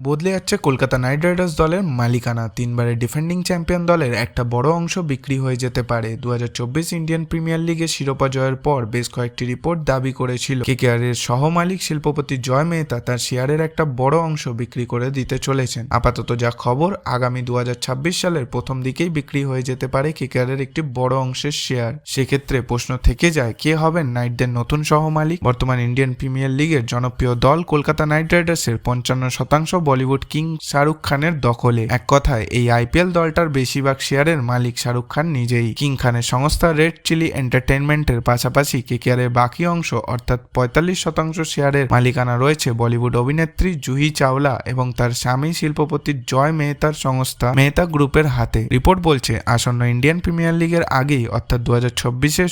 বদলে যাচ্ছে Kolkata knight Riders দলের মালিকানা। তিনবারের ডিফেন্ডিং চ্যাম্পিয়ন দলের একটা বড় অংশ বিক্রি হয়ে যেতে পারে। দু হাজার চব্বিশ ইন্ডিয়ান প্রিমিয়ার লিগে শিরোপা জয়ের পর বেশ কয়েকটি রিপোর্ট দাবি করেছিল। কেকেআর এর সহমালিক শিল্পপতি জয় মেহতা তার শেয়ারের একটা বড় অংশ বিক্রি করে দিতে চলেছেন। আপাতত যা খবর, আগামী দু হাজার ছাব্বিশ সালের প্রথম দিকেই বিক্রি হয়ে যেতে পারে কেকেআর এর একটি বড় অংশের শেয়ার। সেক্ষেত্রে প্রশ্ন থেকে যায়, কে হবেন নাইটদের নতুন সহমালিক? বর্তমান ইন্ডিয়ান প্রিমিয়ার লিগের জনপ্রিয় দল কলকাতা নাইট রাইডার্সের পঞ্চান্ন শতাংশ বলিউড কিং শাহরুখ খানের দখলে। এক কথায়, এই আইপিএল দলটার বেশিরভাগ শেয়ারের মালিক শাহরুখ খান নিজেই। কিং খানের সংস্থা রেড চিলি এন্টারটেনমেন্টের পাশাপাশি কেকেআর এর বাকি অংশ, অর্থাৎ পঁয়তাল্লিশ শতাংশ শেয়ারের মালিকানা রয়েছে বলিউড অভিনেত্রী জুহি চাওলা এবং তার স্বামী শিল্পপতি জয় মেহতার সংস্থা মেহতা গ্রুপের হাতে। রিপোর্ট বলছে, আসন্ন ইন্ডিয়ান প্রিমিয়ার লিগের আগেই, অর্থাৎ দু হাজার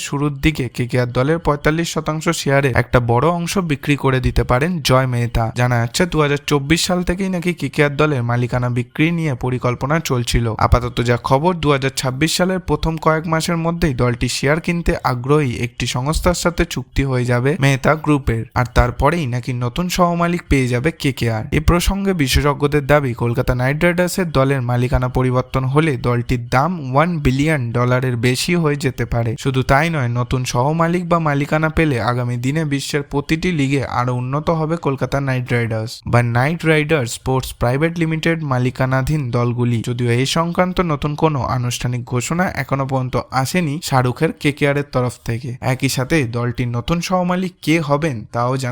শুরুর দিকে কেকেআর দলের পঁয়তাল্লিশ শতাংশ শেয়ারে একটা বড় অংশ বিক্রি করে দিতে পারেন জয় মেহতা। জানা যাচ্ছে দু হাজার চব্বিশ সাল থেকেই নাকি কেকেআর দলের মালিকানা বিক্রি নিয়ে পরিকল্পনা চলছিল। আপাতত যা খবর, দুহাজার ছাব্বিশ সালের প্রথম কয়েক মাসের মধ্যেই দলটি শেয়ার কিনতে আগ্রহী একটি সংস্থার সাথে চুক্তি হয়ে যাবে মেহতা গ্রুপের। আর তারপরেই নাকি নতুন সহমালিক পেয়ে যাবে কেকেআর। এ প্রসঙ্গে বিশেষজ্ঞদের দাবি, কলকাতা নাইট রাইডার্সের দলের মালিকানা পরিবর্তন হলে দলটির দাম ওয়ান বিলিয়ন ডলারের বেশি হয়ে যেতে পারে। শুধু তাই নয়, নতুন সহমালিক বা মালিকানা পেলে আগামী দিনে বিশ্বের প্রতিটি লিগে আরও উন্নত হবে কলকাতা নাইট রাইডার্স। বা knight riders sports private limited মালিকানাধীন দলগুলি। যদিও এই সংক্রান্ত নতুন কোনো আনুষ্ঠানিক ঘোষণা এখনও পর্যন্ত আসেনি শাহরুখের কেকেআর এর তরফ থেকে। একই সাথে দলটির নতুন সহমালিক কে হবেন তাও জানা